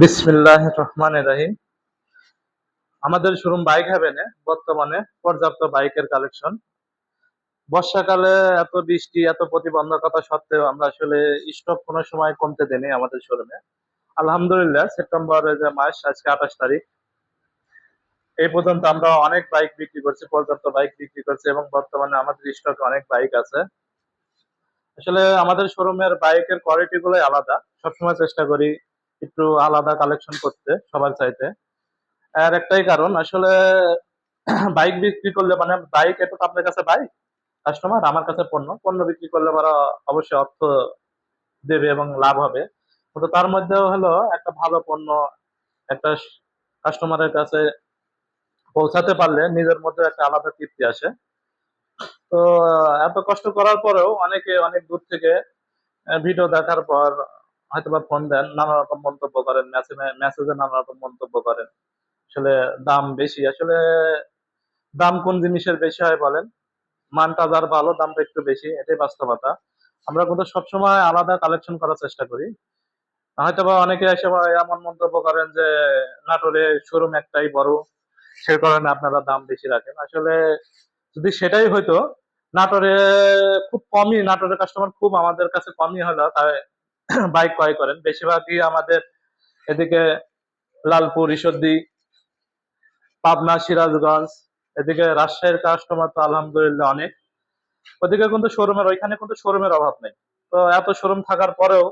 বিসমিল্লাহ রহমান রাহিম। আমাদের showroom bike হ্যাভেনে, বর্তমানে পর্যাপ্ত বাইকের কালেকশন। বর্ষাকালে এত বৃষ্টি, এত প্রতিবন্ধকতা সত্ত্বেও আমরা আসলে স্টক কোনো সময় কমতে দেনি আমাদের শোরুমে। আলহামদুলিল্লাহ, সেপ্টেম্বরের যে মাস, আজকে আঠাশ তারিখ। এই পর্যন্ত আমরা অনেক বাইক বিক্রি করছি, পর্যাপ্ত বাইক বিক্রি করছি এবং বর্তমানে আমাদের স্টকে অনেক বাইক আছে। আসলে আমাদের শোরুমের বাইকের কোয়ালিটি গুলোই আলাদা। সবসময় চেষ্টা করি একটু আলাদা কালেকশন করতে সবার চাইতে। আর একটাই কারণ, আসলে বাইক বিক্রি করলে মানে বাইক এটা তো আপনার কাছে বাইক কাস্টমার আমার কাছে পণ্য। পণ্য বিক্রি করলে ওরা অবশ্যই অর্থ দেবে এবং লাভ হবে। কিন্তু তার মধ্যেও হলো একটা ভালো পণ্য, একটা কাস্টমারের কাছে পৌঁছাতে পারলে নিজের মধ্যে একটা আলাদা তৃপ্তি আসে। তো এত কষ্ট করার পরেও অনেকে অনেক দূর থেকে ভিডিও দেখার পর হয়তোবা ফোন দেন নানা রকম মন্তব্য করেন মেসেজে নানা রকম মন্তব্য করেন। আসলে দাম বেশি। আসলে দাম কোন জিনিসের বেশি হয় বলেন? মানটা যার ভালো, দামটা একটু বেশি, এটাই বাস্তবতা। আমরা কিন্তু সবসময় আলাদা কালেকশন করার চেষ্টা করি। হয়তোবা অনেকে এসে এমন মন্তব্য করেন যে, নাটোরে শোরুম একটাই বড় সে কারণে আপনারা দাম বেশি রাখেন। আসলে যদি সেটাই হইতো, নাটোরে খুব কমই, নাটোরের কাস্টমার খুব আমাদের কাছে কমই হলো। তাই বাইক ক্রয় করেন। বেশিরভাগই আমাদের এদিকে লালপুর, ঈশ্বরদী, পাবনা, সিরাজগঞ্জ, এদিকে রাজশাহীর কাস্টমার তো আলহামদুলিল্লাহ অনেক। ওদিকে কিন্তু শোরুমের ওইখানে কিন্তু শোরুমের অভাব নেই। তো এত শোরুম থাকার পরেও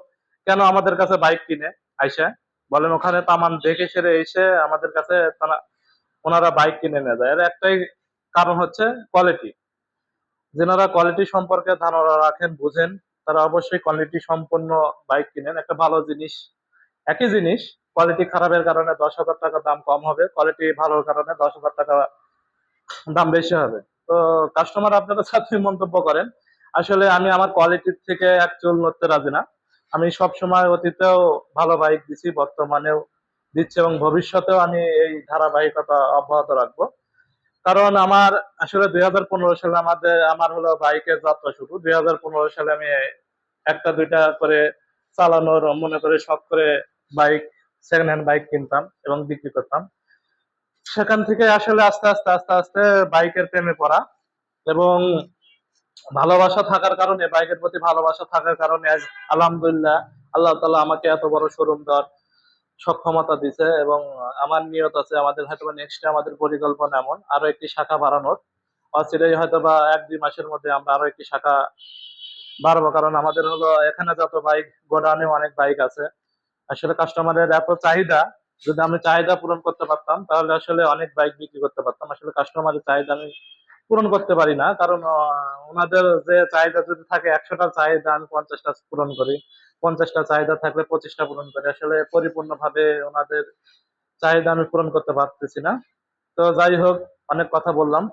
কেন আমাদের কাছে বাইক কিনে? আইসে বলেন ওখানে তামান দেখে সেরে এসে আমাদের কাছে ওনারা বাইক কিনে নিয়ে যায়। এর একটাই কারণ হচ্ছে কোয়ালিটি যেনারা কোয়ালিটি সম্পর্কে ধারণা রাখেন, বুঝেন তারা অবশ্যই কোয়ালিটি সম্পন্ন বাইক কিনেন। একটা ভালো জিনিস, একই জিনিস কোয়ালিটি খারাপের কারণে দশ হাজার টাকা দাম কম হবে কোয়ালিটি ভালোর কারণে দশ হাজার টাকা দাম বেশি হবে। তো কাস্টমার আপনাদের সাথে মন্তব্য করেন। আসলে আমি আমার কোয়ালিটির থেকে এক চুল নড়তে রাজি না। আমি সব সময় অতীতেও ভালো বাইক দিছি, বর্তমানেও দিচ্ছি এবং ভবিষ্যতেও আমি এই ধারাবাহিকতা অব্যাহত রাখব। কারণ আমার, আসলে দুই হাজার পনেরো সালে আমাদের, আমার হলো বাইকের যাত্রা শুরু। দুই হাজার পনেরো সালে আমি একটা, দুইটা করে চালানোর মনে করে শখ করে বাইক সেকেন্ড হ্যান্ড বাইক কিনতাম এবং বিক্রি করতাম। সেখান থেকে আসলে আস্তে আস্তে আস্তে আস্তে বাইকের প্রেমে পড়া এবং ভালোবাসা থাকার কারণে বাইকের প্রতি ভালোবাসা থাকার কারণে আজ আলহামদুলিল্লাহ আল্লাহ তালা আমাকে এত বড় শোরুম দেওয়ার সক্ষমতা দিছে এবং আমার নিয়ত আছে, আমাদের হয়তো নেক্সট আমাদের পরিকল্পনা এমন আরও একটি শাখা বাড়ানোর। অচিরেই হয়তো বা এক, দুই মাসের মধ্যে আমরা আরও একটি শাখা বাড়বো, কারণ আমাদের হলো এখানে যত বাইক গোডাউনে অনেক বাইক আছে। আসলে কাস্টমারের এত চাহিদা, যদি আমি চাহিদা পূরণ করতে পারতাম, তাহলে আসলে অনেক বাইক বিক্রি করতে পারতাম। আসলে কাস্টমারের চাহিদা আমি পূরণ করতে পারি না, কারণ ওনাদের যে চাহিদা যদি থাকে একশোটা চাহিদা আমি পঞ্চাশটা পূরণ করি। পঞ্চাশটা চাহিদা থাকলে পঁচিশটা পূরণ করি। আসলে পরিপূর্ণভাবে ওনাদের চাহিদা আমি পূরণ করতে পারতেছি না। তো যাই হোক, অনেক কথা বললাম।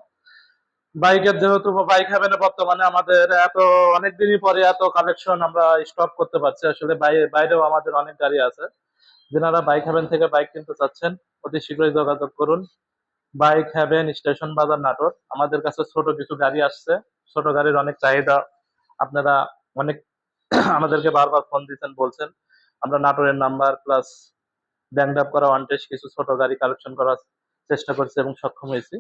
বাইকের যেহেতু বাইক হ্যাভেনে বর্তমানে আমাদের এত অনেক দিনই পরে এত কালেকশন আমরা স্টক করতে পারছি। আসলে বাইরেও আমাদের অনেক গাড়ি আছে। যেনারা বাইক হ্যাভেন থেকে বাইক কিনতে চাচ্ছেন, অতি শীঘ্রই যোগাযোগ করুন। বাইক হ্যাভেন স্টেশন বাজার নাটোর। আমাদের কাছে ছোট কিছু গাড়ি আসছে। ছোট গাড়ির অনেক চাহিদা। আপনারা অনেক আমাদেরকে বারবার ফোন দিচ্ছেন, বলছেন, আমরা নাটোরের নাম্বার প্লাস ব্যাংক আপ করা ওয়ান টেস্ট কিছু ছোট গাড়ি কালেকশন করার চেষ্টা করছি এবং সক্ষম হয়েছি।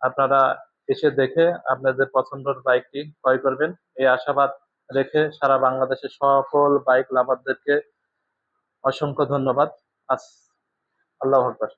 আপনারা এসে দেখে আপনাদের পছন্দের বাইকটি ক্রয় করবেন। এই আশাবাদ রেখে সারা বাংলাদেশের সকল বাইক লাভারদেরকে অসংখ্য ধন্যবাদ। আস আল্লাহ আকবার।